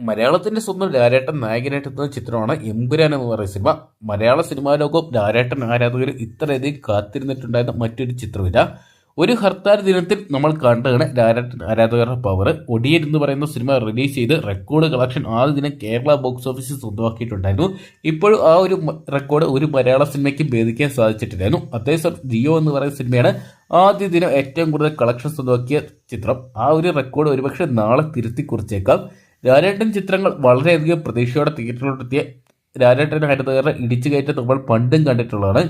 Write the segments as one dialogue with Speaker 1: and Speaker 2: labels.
Speaker 1: മലയാളത്തിന്റെ സ്വന്തം ലാലേട്ടൻ നായകനായിട്ട് എത്തുന്ന ചിത്രമാണ് എമ്പുരാൻ എന്ന് പറയുന്ന സിനിമ. മലയാള സിനിമാ ലോകം ലാലേട്ടൻ ആരാധകർ ഇത്രയധികം കാത്തിരുന്നിട്ടുണ്ടായിരുന്ന മറ്റൊരു ചിത്രമില്ല ഒരു ഹർത്താൽ ദിനത്തിൽ നമ്മൾ കണ്ടതാണ് ലാലേട്ടൻ ആരാധകരുടെ പവർ ഒടിയൻ എന്ന് പറയുന്ന സിനിമ റിലീസ് ചെയ്ത് റെക്കോർഡ് കളക്ഷൻ ആദ്യ ദിനം കേരള ബോക്സ് ഓഫീസിൽ സ്വന്തമാക്കിയിട്ടുണ്ടായിരുന്നു. ഇപ്പോഴും ആ ഒരു റെക്കോർഡ് ഒരു മലയാള സിനിമയ്ക്ക് ഭേദിക്കാൻ സാധിച്ചിട്ടില്ലായിരുന്നു. അതേസമയം ജിയോ എന്ന് പറയുന്ന സിനിമയാണ് ആദ്യ ദിനം ഏറ്റവും കൂടുതൽ കളക്ഷൻ സ്വന്തമാക്കിയ ചിത്രം. ആ ഒരു റെക്കോർഡ് ഒരുപക്ഷെ നാളെ തിരുത്തി കുറിച്ചേക്കാം. ലാലേട്ടൻ ചിത്രങ്ങൾ വളരെയധികം പ്രതീക്ഷയോടെ തിയേറ്ററിലോട്ടെത്തിയ രാജേട്ടൻ ആരാധകരുടെ ഇടിച്ചു കയറ്റം നമ്മൾ പണ്ടും കണ്ടിട്ടുള്ളതാണ്.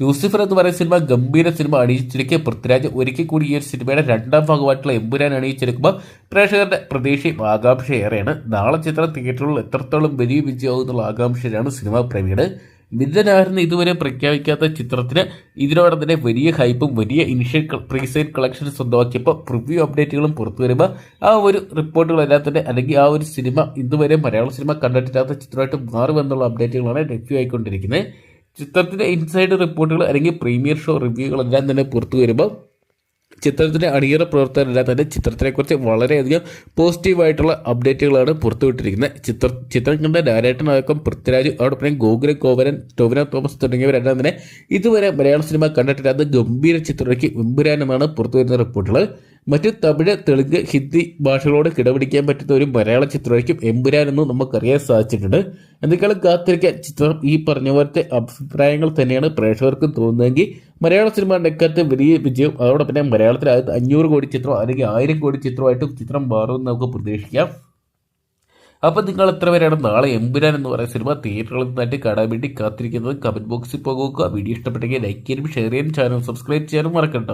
Speaker 1: ലൂസിഫർ എന്ന് പറയുന്ന സിനിമ ഗംഭീര സിനിമ അണിയിച്ചിരിക്കുക പൃഥ്വിരാജ് ഒരിക്കൽ കൂടി ഈ ഒരു സിനിമയുടെ രണ്ടാം ഭാഗമായിട്ടുള്ള എമ്പുരാൻ അണിയിച്ചെടുക്കുമ്പോൾ പ്രേക്ഷകരുടെ പ്രതീക്ഷയും ആകാംക്ഷ ഏറെയാണ്. നാളെ ചിത്രം തിയേറ്ററുകളിൽ എത്രത്തോളം വലിയ വിജയമാകും എന്നുള്ള ആകാംക്ഷയിലാണ് സിനിമാ പ്രേമിയുടെ വില്ലനായിരുന്ന ഇതുവരെ പ്രഖ്യാപിക്കാത്ത ചിത്രത്തിന് ഇതിനോടൊപ്പം തന്നെ വലിയ ഹൈപ്പും വലിയ ഇനിഷ്യൽ പ്രീസൈൻ കളക്ഷൻ സ്വന്തമാക്കിയപ്പോൾ പ്രിവ്യൂ അപ്ഡേറ്റുകളും പുറത്തു വരുമ്പോൾ ആ ഒരു റിപ്പോർട്ടുകളെല്ലാം തന്നെ അല്ലെങ്കിൽ ആ ഒരു സിനിമ ഇതുവരെ മലയാള സിനിമ കണ്ടിട്ടില്ലാത്ത ചിത്രമായിട്ട് മാറുമെന്നുള്ള അപ്ഡേറ്റുകളാണ് ലഭ്യമായിക്കൊണ്ടിരിക്കുന്നത് ചിത്രത്തിന്റെ ഇൻസൈഡ് റിപ്പോർട്ടുകൾ അല്ലെങ്കിൽ പ്രീമിയർ ഷോ റിവ്യൂകളെല്ലാം തന്നെ പുറത്തു വരുമ്പോൾ ചിത്രത്തിന്റെ അണിയറ പ്രവർത്തകരെല്ലാം തന്നെ ചിത്രത്തിനെക്കുറിച്ച് വളരെയധികം പോസിറ്റീവായിട്ടുള്ള അപ്ഡേറ്റുകളാണ് പുറത്തുവിട്ടിരിക്കുന്നത്. ചിത്ര ചിത്രം കണ്ട ലാലേട്ടനടക്കം പൃഥ്വിരാജ് അതോടൊപ്പം ഗോകുല കോവരൻ ടൊവിന തോമസ് തുടങ്ങിയവരെല്ലാം തന്നെ ഇതുവരെ മലയാള സിനിമ കണ്ടിട്ടില്ലാത്ത ഗംഭീര ചിത്രയ്ക്ക് പുറത്തു പുറത്തുവരുന്ന റിപ്പോർട്ടുകൾ. മറ്റ് തമിഴ് തെലുങ്ക് ഹിന്ദി ഭാഷകളോട് കിടപിടിക്കാൻ പറ്റുന്ന ഒരു മലയാള ചിത്രമായിരിക്കും എമ്പുരാൻ എന്ന് നമുക്കറിയാൻ സാധിച്ചിട്ടുണ്ട്. എന്തൊക്കെയാണ് കാത്തിരിക്കാൻ ചിത്രം ഈ പറഞ്ഞ പോലത്തെ അഭിപ്രായങ്ങൾ തന്നെയാണ് പ്രേക്ഷകർക്കും തോന്നുന്നതെങ്കിൽ മലയാള സിനിമ ഇക്കാലത്ത് വലിയ വിജയം അതോടൊപ്പം തന്നെ മലയാളത്തിൽ അഞ്ഞൂറ് കോടി ചിത്രം അല്ലെങ്കിൽ ആയിരം കോടി ചിത്രമായിട്ടും ചിത്രം മാറുമെന്ന് നമുക്ക് പ്രതീക്ഷിക്കാം. അപ്പം നിങ്ങൾ എത്ര പേരാണ് നാളെ എമ്പുരാൻ എന്ന് പറയുന്ന സിനിമ തിയേറ്ററുകളിൽ നിന്നായിട്ട് കാണാൻ വേണ്ടി കാത്തിരിക്കുന്നത്? കമന്റ് ബോക്സിൽ പോകുക വീഡിയോ ഇഷ്ടപ്പെട്ടെങ്കിൽ ലൈക്ക് ചെയ്യാനും ഷെയർ ചെയ്യാനും ചാനൽ സബ്സ്ക്രൈബ് ചെയ്യാനും മറക്കണ്ട.